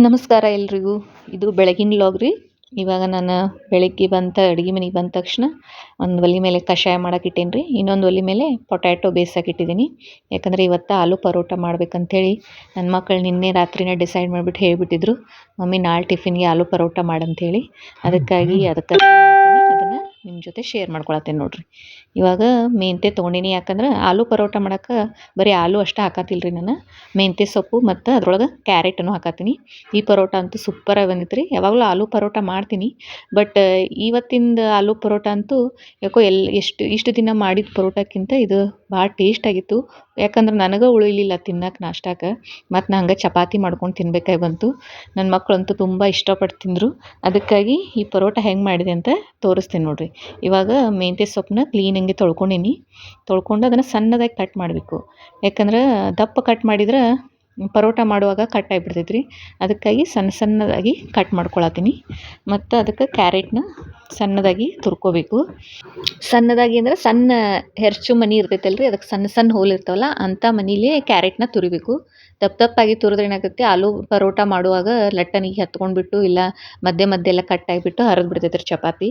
ನಮಸ್ಕಾರ ಎಲ್ರಿಗೂ. ಇದು ಬೆಳಗಿನ ಲಾಗ್ ರೀ. ಇವಾಗ ನಾನು ಬೆಳಗ್ಗೆ ಬಂತ, ಅಡುಗೆ ಮನೆಗೆ ಬಂದ ತಕ್ಷಣ ಒಂದು ಒಲೆ ಮೇಲೆ ಕಷಾಯ ಮಾಡಕ್ಕೆ ಇಟ್ಟೇನಿ ರೀ. ಇನ್ನೊಂದು ಒಲೆ ಮೇಲೆ ಪೊಟ್ಯಾಟೊ ಬೇಯಿಸಾಕಿಟ್ಟಿದ್ದೀನಿ ಯಾಕಂದರೆ ಇವತ್ತು ಆಲೂ ಪರೋಟ ಮಾಡ್ಬೇಕಂತೇಳಿ ನನ್ನ ಮಕ್ಕಳು ನಿನ್ನೆ ರಾತ್ರಿನೇ ಡಿಸೈಡ್ ಮಾಡಿಬಿಟ್ಟು ಹೇಳಿಬಿಟ್ಟಿದ್ರು, ಮಮ್ಮಿ, ನಾಳೆ ಟಿಫಿನ್ಗೆ ಆಲೂ ಪರೋಟ ಮಾಡಂಥೇಳಿ ಅದಕ್ಕಾಗಿ ಅದಕ್ಕೆ ಅದನ್ನು ನಿಮ್ಮ ಜೊತೆ ಶೇರ್ ಮಾಡ್ಕೊಳತ್ತೇನೆ ನೋಡಿರಿ. ಇವಾಗ ಮೆಂತ್ಯ ತೊಗೊಂಡೀನಿ. ಯಾಕಂದ್ರೆ ಆಲೂ ಪರೋಟ ಮಾಡಕ್ಕೆ ಬರೀ ಆಲೂ ಅಷ್ಟೇ ಹಾಕತ್ತಿಲ್ಲ ನಾನು. ಮೆಂತ್ಯ ಸೊಪ್ಪು ಮತ್ತು ಅದ್ರೊಳಗೆ ಕ್ಯಾರೆಟನ್ನು ಹಾಕತ್ತೀನಿ. ಈ ಪರೋಟ ಅಂತೂ ಸೂಪರಾಗಿ ಬಂದಿತ್ತು ರೀ ಯಾವಾಗಲೂ ಆಲೂ ಪರೋಟ ಮಾಡ್ತೀನಿ. ಬಟ್ ಇವತ್ತಿಂದು ಆಲೂ ಪರೋಟ ಅಂತೂ ಯಾಕೋ ಎಲ್ಲಿ ಎಷ್ಟು, ಇಷ್ಟು ದಿನ ಮಾಡಿದ ಪರೋಟಕ್ಕಿಂತ ಇದು ಭಾಳ ಟೇಸ್ಟ್ ಆಗಿತ್ತು. ಯಾಕಂದ್ರೆ ನನಗೆ ಉಳಿಲಿಲ್ಲ ತಿನ್ನಕ್ಕೆ ನಾಷ್ಟಕ್ಕೆ ಮತ್ತು ನಾ ಹಂಗೆ ಚಪಾತಿ ಮಾಡ್ಕೊಂಡು ತಿನ್ಬೇಕಾಗಿ ಬಂತು. ನನ್ನ ಮಕ್ಕಳಂತೂ ತುಂಬ ಇಷ್ಟಪಟ್ಟು ತಿಂದರು. ಅದಕ್ಕಾಗಿ ಈ ಪರೋಟ ಹೆಂಗೆ ಮಾಡಿದೆ ಅಂತ ತೋರಿಸ್ತೀನಿ ನೋಡಿರಿ. ಇವಾಗ ಮೆಂತ್ಯ ಸೊಪ್ಪನ್ನ ಕ್ಲೀನಾಗಿ ತೊಳ್ಕೊಂಡೀನಿ. ತೊಳ್ಕೊಂಡು ಅದನ್ನು ಸಣ್ಣದಾಗಿ ಕಟ್ ಮಾಡಬೇಕು. ಯಾಕಂದ್ರೆ ದಪ್ಪ ಕಟ್ ಮಾಡಿದ್ರೆ ಪರೋಟ ಮಾಡುವಾಗ ಕಟ್ ಆಗಿಬಿಡ್ತೈತೆ ರೀ ಅದಕ್ಕಾಗಿ ಸಣ್ಣ ಸಣ್ಣದಾಗಿ ಕಟ್ ಮಾಡ್ಕೊಳತ್ತೀನಿ. ಮತ್ತು ಅದಕ್ಕೆ ಕ್ಯಾರೆಟ್ನ ಸಣ್ಣದಾಗಿ ತುರ್ಕೋಬೇಕು. ಸಣ್ಣದಾಗಿ ಅಂದರೆ ಸಣ್ಣ ಹೆರ್ಚು ಮನಿ ಇರ್ತೈತಲ್ಲ ರೀ ಅದಕ್ಕೆ ಸಣ್ಣ ಸಣ್ಣ ಹೋಲ್ ಇರ್ತಾವಲ್ಲ ಅಂಥ ಮನೀಲಿ ಕ್ಯಾರೆಟ್ನ ತುರಿಬೇಕು. ದಪ್ಪ ದಪ್ಪಾಗಿ ತುರಿದ್ರೆ ಏನಾಗುತ್ತೆ, ಆಲೂ ಪರೋಟ ಮಾಡುವಾಗ ಲಟ್ಟನಿಗೆ ಹತ್ಕೊಂಡ್ಬಿಟ್ಟು ಇಲ್ಲ ಮಧ್ಯೆ ಮಧ್ಯೆ ಎಲ್ಲ ಕಟ್ ಆಗಿಬಿಟ್ಟು ಹರಿದು ಬಿಡ್ತೈತೆ ರೀ ಚಪಾತಿ.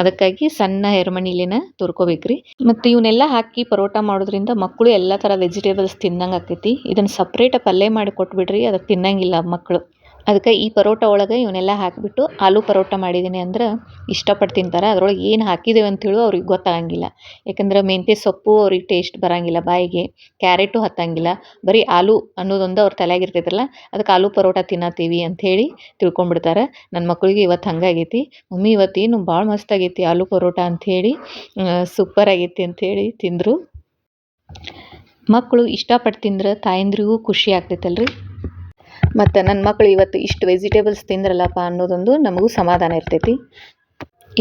ಅದಕ್ಕಾಗಿ ಸಣ್ಣ ಹೆರ್ಮಣಿಲಿನ ತುರ್ಕೋಬೇಕು ರೀ ಮತ್ತು ಇವನ್ನೆಲ್ಲ ಹಾಕಿ ಪರೋಟ ಮಾಡೋದ್ರಿಂದ ಮಕ್ಕಳು ಎಲ್ಲ ಥರ ವೆಜಿಟೇಬಲ್ಸ್ ತಿಂದಂಗೆ ಆಕೈತಿ. ಇದನ್ನು ಸಪ್ರೇಟ್ ಪಲ್ಯ ಮಾಡಿ ಕೊಟ್ಬಿಡ್ರಿ ಅದಕ್ಕೆ ತಿನ್ನಂಗಿಲ್ಲ ಮಕ್ಕಳು ಅದಕ್ಕೆ ಈ ಪರೋಟ ಒಳಗೆ ಇವನ್ನೆಲ್ಲ ಹಾಕಿಬಿಟ್ಟು ಆಲೂ ಪರೋಟ ಮಾಡಿದ್ದೀನಿ ಅಂದ್ರೆ ಇಷ್ಟಪಟ್ಟು ತಿಂತಾರೆ. ಅದರೊಳಗೆ ಏನು ಹಾಕಿದ್ದೇವೆ ಅಂತೇಳಿ ಅವ್ರಿಗೆ ಗೊತ್ತಾಗಂಗಿಲ್ಲ. ಯಾಕಂದ್ರೆ ಮೆಂತ್ಯ ಸೊಪ್ಪು ಅವ್ರಿಗೆ ಟೇಸ್ಟ್ ಬರೋಂಗಿಲ್ಲ ಬಾಯಿಗೆ ಕ್ಯಾರೆಟು ಹತ್ತಂಗಿಲ್ಲ. ಬರೀ ಆಲೂ ಅನ್ನೋದೊಂದು ಅವ್ರ ತಲೆಯಾಗ ಇರ್ತೈತಲ್ಲ ಅದಕ್ಕೆ ಆಲೂ ಪರೋಟ ತಿನ್ನತ್ತೀವಿ ಅಂಥೇಳಿ ತಿಳ್ಕೊಂಡ್ಬಿಡ್ತಾರೆ. ನನ್ನ ಮಕ್ಕಳಿಗೆ ಇವತ್ತು ಹಂಗಾಗೈತಿ ಮಮ್ಮಿ ಇವತ್ತೇನು ಭಾಳ ಮಸ್ತಾಗೈತಿ ಆಲೂ ಪರೋಟ ಅಂಥೇಳಿ ಸೂಪರ್ ಆಗೈತಿ ಅಂಥೇಳಿ ತಿಂದರು. ಮಕ್ಕಳು ಇಷ್ಟಪಟ್ಟು ತಿಂದ್ರೆ ತಾಯಂದ್ರಿಗೂ ಖುಷಿ ಆಗ್ತೈತಲ್ರಿ? ಮತ್ತು ನನ್ನ ಮಕ್ಕಳು ಇವತ್ತು ಇಷ್ಟು ವೆಜಿಟೇಬಲ್ಸ್ ತಿಂದ್ರಲ್ಲಪ್ಪ ಅನ್ನೋದೊಂದು ನಮಗೂ ಸಮಾಧಾನ ಇರ್ತೈತಿ.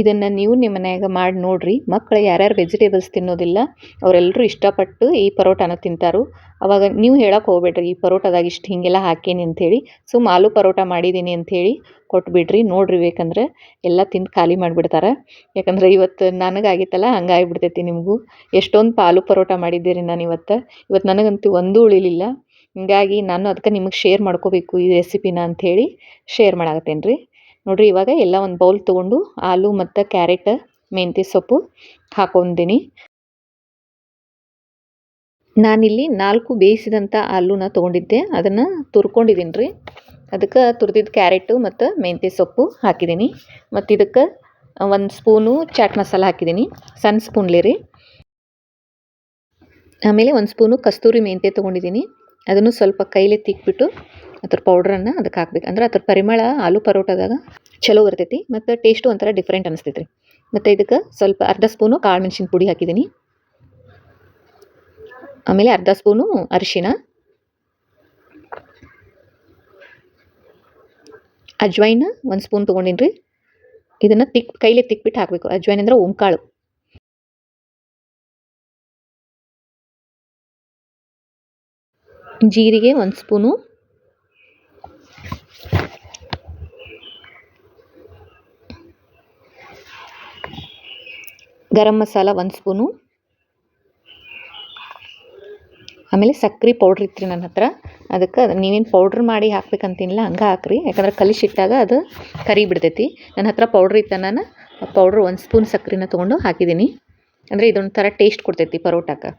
ಇದನ್ನು ನೀವು ನಿಮ್ಮ ಮನೆಯಾಗ ಮಾಡಿ ನೋಡಿರಿ. ಮಕ್ಕಳು ಯಾರ್ಯಾರು ವೆಜಿಟೇಬಲ್ಸ್ ತಿನ್ನೋದಿಲ್ಲ ಅವರೆಲ್ಲರೂ ಇಷ್ಟಪಟ್ಟು ಈ ಪರೋಟನ ತಿಂತಾರು. ಅವಾಗ ನೀವು ಹೇಳಕ್ಕೆ ಹೋಗ್ಬೇಡ್ರಿ, ಈ ಪರೋಟದಾಗ ಇಷ್ಟು ಹೀಗೆಲ್ಲ ಹಾಕೇನಿ ಅಂಥೇಳಿ ಸುಮ್ಮ ಆಲೂ ಪರೋಟ ಮಾಡಿದ್ದೀನಿ ಅಂಥೇಳಿ ಕೊಟ್ಬಿಡ್ರಿ, ನೋಡ್ರಿ ಬೇಕಂದ್ರೆ. ಎಲ್ಲ ತಿಂದು ಖಾಲಿ ಮಾಡಿಬಿಡ್ತಾರೆ. ಯಾಕಂದ್ರೆ ಇವತ್ತು ನನಗಾಗಿತ್ತಲ್ಲ ಹಂಗಾಗಿ ಬಿಡ್ತೈತಿ ನಿಮಗೂ. ಎಷ್ಟೊಂದು ಪಾಲು ಪರೋಟ ಮಾಡಿದ್ದೀರಿ ನಾನು ಇವತ್ತು. ಇವತ್ತು ನನಗಂತೂ ಒಂದೂ ಉಳಿಲಿಲ್ಲ. ಹಿಂಗಾಗಿ ನಾನು ಅದಕ್ಕೆ ನಿಮಗೆ ಶೇರ್ ಮಾಡ್ಕೋಬೇಕು ಈ ರೆಸಿಪಿನ ಅಂಥೇಳಿ ಶೇರ್ ಮಾಡಾಕತ್ತೇನೆ ರೀ ನೋಡಿರಿ, ಇವಾಗ ಎಲ್ಲ ಒಂದು ಬೌಲ್ ತೊಗೊಂಡು ಆಲೂ ಮತ್ತು ಕ್ಯಾರೆಟ್, ಮೆಂತ್ಯ ಸೊಪ್ಪು ಹಾಕೊಂಡೀನಿ ನಾನಿಲ್ಲಿ ನಾಲ್ಕು ಬೇಯಿಸಿದಂಥ ಆಲೂನ ತೊಗೊಂಡಿದ್ದೆ. ಅದನ್ನು ತುರ್ಕೊಂಡಿದ್ದೀನಿ ರೀ ಅದಕ್ಕೆ ತುರಿದಿದ್ದ ಕ್ಯಾರೆಟು ಮತ್ತು ಮೆಂತ್ಯ ಸೊಪ್ಪು ಹಾಕಿದ್ದೀನಿ. ಮತ್ತು ಇದಕ್ಕೆ ಒಂದು ಸ್ಪೂನು ಚಾಟ್ ಮಸಾಲ ಹಾಕಿದ್ದೀನಿ. ಸಣ್ಣ ಸ್ಪೂನ್ಲಿ ರೀ. ಆಮೇಲೆ ಒಂದು ಸ್ಪೂನು ಕಸ್ತೂರಿ ಮೆಂತ್ಯ ತೊಗೊಂಡಿದ್ದೀನಿ. ಅದನ್ನು ಸ್ವಲ್ಪ ಕೈಲೇ ತಿಕ್ಬಿಟ್ಟು ಅದ್ರ ಪೌಡ್ರನ್ನು ಅದಕ್ಕೆ ಹಾಕ್ಬೇಕು. ಅಂದ್ರೆ ಅದ್ರ ಪರಿಮಳ ಆಲೂ ಪರೋಟದಾಗ ಚಲೋ ಬರ್ತೈತಿ ಮತ್ತು ಟೇಸ್ಟು ಒಂಥರ ಡಿಫ್ರೆಂಟ್ ಅನಿಸ್ತೈತೆ ರೀ. ಮತ್ತು ಇದಕ್ಕೆ ಸ್ವಲ್ಪ ಅರ್ಧ ಸ್ಪೂನು ಕಾಳು ಮೆಣಸಿನ ಪುಡಿ ಹಾಕಿದ್ದೀನಿ. ಆಮೇಲೆ ಅರ್ಧ ಸ್ಪೂನು ಅರಿಶಿನ ಅಜ್ವೈನ್ ಒಂದು ಸ್ಪೂನ್ ತೊಗೊಂಡಿನಿ ರೀ ಇದನ್ನು ತಿಕ್, ಕೈಲೇ ತಿಕ್ಬಿಟ್ಟು ಹಾಕಬೇಕು. ಅಜ್ವೈನ್ ಅಂದ್ರೆ ಓಂಕಾಳು. ಜೀರಿಗೆ ಒಂದು ಸ್ಪೂನು ಗರಂ ಮಸಾಲ ಒಂದು ಸ್ಪೂನು ಆಮೇಲೆ ಸಕ್ರೆ ಪೌಡ್ರ್ ಇತ್ತು ರೀ ನನ್ನ ಹತ್ರ. ಅದಕ್ಕೆ ನೀವೇನು ಪೌಡ್ರ್ ಮಾಡಿ ಹಾಕ್ಬೇಕಂತೀನಿಲ್ಲ ಹಂಗೆ ಹಾಕ್ರಿ. ಯಾಕಂದ್ರೆ ಕಲಿಸಿಟ್ಟಾಗ ಅದು ಕರಿ ಬಿಡ್ತೈತಿ. ನನ್ನ ಹತ್ರ ಪೌಡ್ರ್ ಇತ್ತು ನಾನು ಪೌಡ್ರ್ ಒಂದು ಸ್ಪೂನ್ ಸಕ್ರೆನ ತೊಗೊಂಡು ಹಾಕಿದ್ದೀನಿ ಅಂದರೆ ಇದೊಂಥರ ಟೇಸ್ಟ್ ಕೊಡ್ತೈತಿ ಪರೋಟಕ್ಕೆ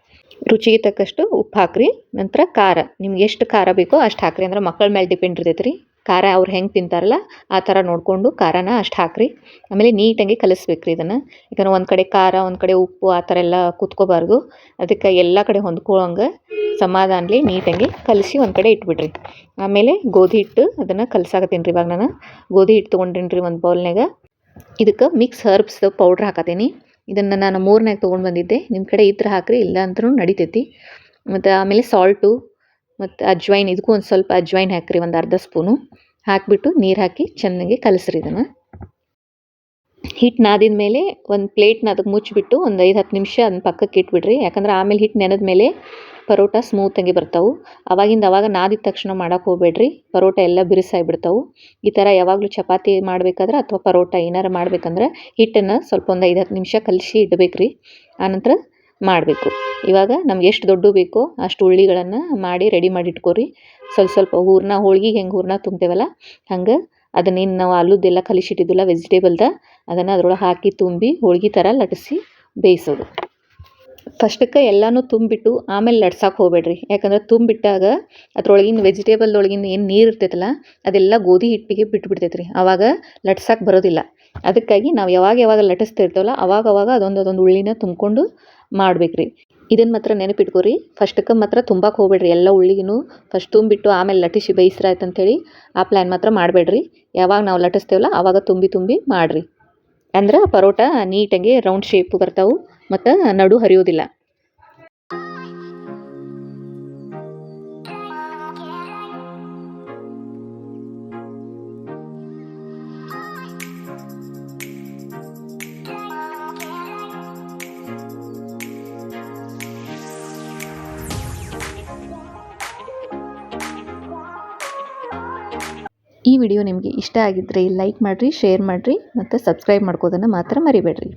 ರುಚಿಗೆ ತಕ್ಕಷ್ಟು ಉಪ್ಪು ಹಾಕ್ರಿ. ನಂತರ ಖಾರ. ನಿಮ್ಗೆ ಎಷ್ಟು ಖಾರ ಬೇಕೋ ಅಷ್ಟು ಹಾಕ್ರಿ. ಅಂದ್ರೆ ಮಕ್ಕಳ ಮೇಲೆ ಡಿಪೆಂಡ್ ಇರ್ತೈತೆ ರೀ ಖಾರ ಅವ್ರು ಹೆಂಗೆ ತಿಂತಾರಲ್ಲ, ಆ ಥರ ನೋಡಿಕೊಂಡು ಖಾರನ ಅಷ್ಟು ಹಾಕ್ರಿ. ಆಮೇಲೆ ನೀಟಾಗಿ ಕಲಿಸ್ಬೇಕು ರೀ ಇದನ್ನು. ಯಾಕಂದ್ರೆ ಒಂದು ಕಡೆ ಖಾರ, ಒಂದು ಕಡೆ ಉಪ್ಪು, ಆ ಥರ ಎಲ್ಲ ಕುತ್ಕೋಬಾರ್ದು. ಅದಕ್ಕೆ ಎಲ್ಲ ಕಡೆ ಹೊಂದ್ಕೊಳ್ಳೋಂಗೆ ಸಮಾಧಾನಲಿ ನೀಟಾಗಿ ಕಲಸಿ ಒಂದು ಕಡೆ ಇಟ್ಬಿಡ್ರಿ. ಆಮೇಲೆ ಗೋಧಿ ಹಿಟ್ಟು ಅದನ್ನು ಕಲಸಾಕತ್ತೀನಿ ರೀ ಇವಾಗ ನಾನು. ಗೋಧಿ ಹಿಟ್ಟು ತೊಗೊಂಡಿನಿ ರೀ ಒಂದು ಬೌಲ್ನಾಗ ಇದಕ್ಕೆ ಮಿಕ್ಸ್ ಹರ್ಬ್ಸ್ ಪೌಡ್ರ್ ಹಾಕತ್ತೀನಿ ಇದನ್ನು ನಾನು ಮೂರನಾಗ ತೊಗೊಂಡು ಬಂದಿದ್ದೆ. ನಿಮ್ಮ ಕಡೆ ಇದ್ರೆ ಹಾಕ್ರಿ, ಇಲ್ಲ ಅಂತೂ ನಡಿತೈತಿ. ಮತ್ತು ಆಮೇಲೆ ಸಾಲ್ಟು ಮತ್ತು ಅಜ್ವೈನ್ ಇದಕ್ಕೂ ಒಂದು ಸ್ವಲ್ಪ ಅಜ್ವೈನ್ ಹಾಕಿರಿ, ಒಂದು ಅರ್ಧ ಸ್ಪೂನು. ಹಾಕಿಬಿಟ್ಟು ನೀರು ಹಾಕಿ ಚೆನ್ನಾಗಿ ಕಲಸ್ರಿ ಇದನ್ನು. ಹಿಟ್ಟು ನಾದಿದ ಮೇಲೆ ಒಂದು ಪ್ಲೇಟ್ನ ಅದಕ್ಕೆ ಮುಚ್ಚಿಬಿಟ್ಟು ಒಂದು ಐದು ಹತ್ತು ನಿಮಿಷ ಅದನ್ನ ಪಕ್ಕಕ್ಕೆ ಇಟ್ಬಿಡ್ರಿ. ಯಾಕಂದ್ರೆ ಆಮೇಲೆ ಹಿಟ್ಟು ನೆನೆದ ಮೇಲೆ ಪರೋಟ ಸ್ಮೂತಾಗಿ ಬರ್ತಾವೆ. ಅವಾಗಿಂದ ಅವಾಗ ನಾದಿದ ತಕ್ಷಣ ಮಾಡೋಕೆ ಹೋಗಬೇಡ್ರಿ. ಪರೋಟ ಎಲ್ಲ ಬಿರುಸಾಗಿಬಿಡ್ತಾವೆ ಈ ಥರ ಯಾವಾಗಲೂ ಚಪಾತಿ ಮಾಡಬೇಕಾದ್ರೆ ಅಥವಾ ಪರೋಟ ಏನಾರು ಮಾಡಬೇಕಂದ್ರೆ ಹಿಟ್ಟನ್ನು ಸ್ವಲ್ಪ ಒಂದು ಐದು ಹತ್ತು ನಿಮಿಷ ಕಲಸಿ ಇಡಬೇಕ್ರಿ. ಆನಂತರ ಮಾಡಬೇಕು. ಇವಾಗ ನಮ್ಗೆ ಎಷ್ಟು ದೊಡ್ಡ ಬೇಕೋ ಅಷ್ಟು ಉಳ್ಳಿಗಳನ್ನು ಮಾಡಿ ರೆಡಿ ಮಾಡಿ ಇಟ್ಕೋರಿ. ಸ್ವಲ್ಪ ಸ್ವಲ್ಪ ಹೂರಣ ಹೋಳ್ಗಿಗೆ ಹೆಂಗೆ ಹೂರಣ ತುಂಬ್ತೇವಲ್ಲ, ಹಂಗೆ ಅದನ್ನೇನು ನಾವು ಆಲೂದೆಲ್ಲ ಕಲಿಸಿಟ್ಟಿದ್ದಿಲ್ಲ ವೆಜಿಟೇಬಲ್ದ ಅದನ್ನು ಅದರೊಳಗೆ ಹಾಕಿ ತುಂಬಿ ಹೋಳ್ಗೆ ಥರ ಲಟ್ಟಿಸಿ ಬೇಯಿಸೋದು. ಫಸ್ಟಕ್ಕೆ ಎಲ್ಲನೂ ತುಂಬಿಟ್ಟು ಆಮೇಲೆ ಲಟ್ಸಕ್ಕೆ ಹೋಗ್ಬೇಡ್ರಿ. ಯಾಕಂದ್ರೆ ತುಂಬಿಟ್ಟಾಗ ಅದ್ರೊಳಗಿನ ವೆಜಿಟೇಬಲ್ದೊಳಗಿನ ಏನು ನೀರು ಇರ್ತೈತಲ್ಲ, ಅದೆಲ್ಲ ಗೋಧಿ ಹಿಟ್ಟಿಗೆ ಬಿಟ್ಬಿಡ್ತೈತೆ ರೀ ಆವಾಗ ಲಟ್ಸಕ್ಕೆ ಬರೋದಿಲ್ಲ. ಅದಕ್ಕಾಗಿ ನಾವು ಯಾವಾಗ ಯಾವಾಗ ಲಟಿಸ್ತಿರ್ತೇವಲ್ಲ ಅವಾಗ ಅವಾಗ ಅದೊಂದು ಅದೊಂದು ಉಳ್ಳಿನ ತುಂಬಿಕೊಂಡು ಮಾಡ್ಬೇಕು ರೀ ಇದನ್ನು ಮಾತ್ರ ನೆನಪಿಟ್ಕೋರಿ. ಫಸ್ಟಕ್ಕೆ ಮಾತ್ರ ತುಂಬಕ್ಕೆ ಹೋಗ್ಬೇಡ್ರಿ. ಎಲ್ಲ ಉಳ್ಳಿಗೂ ಫಸ್ಟ್ ತುಂಬಿಟ್ಟು ಆಮೇಲೆ ಲಟ್ಟಿಸಿ ಬೇಯಿಸ್ರಾಯ್ತು ಅಂಥೇಳಿ ಆ ಪ್ಲ್ಯಾನ್ ಮಾತ್ರ ಮಾಡಬೇಡ್ರಿ. ಯಾವಾಗ ನಾವು ಲಟಿಸ್ತೇವಲ್ಲ ಆವಾಗ ತುಂಬಿ ತುಂಬಿ ಮಾಡಿರಿ. ಅಂದ್ರೆ ಪರೋಟ ನೀಟಾಗಿ ರೌಂಡ್ ಶೇಪ್ ಬರ್ತಾವೆ. ಮತ್ತು ನಡು ಹರಿಯೋದಿಲ್ಲ. ಈ ವಿಡಿಯೋ ನಿಮಗೆ ಇಷ್ಟ ಆಗಿದ್ದರೆ ಲೈಕ್ ಮಾಡಿರಿ ಶೇರ್ ಮಾಡಿರಿ ಮತ್ತು ಸಬ್ಸ್ಕ್ರೈಬ್ ಮಾಡ್ಕೋದನ್ನು ಮಾತ್ರ ಮರಿಬೇಡ್ರಿ.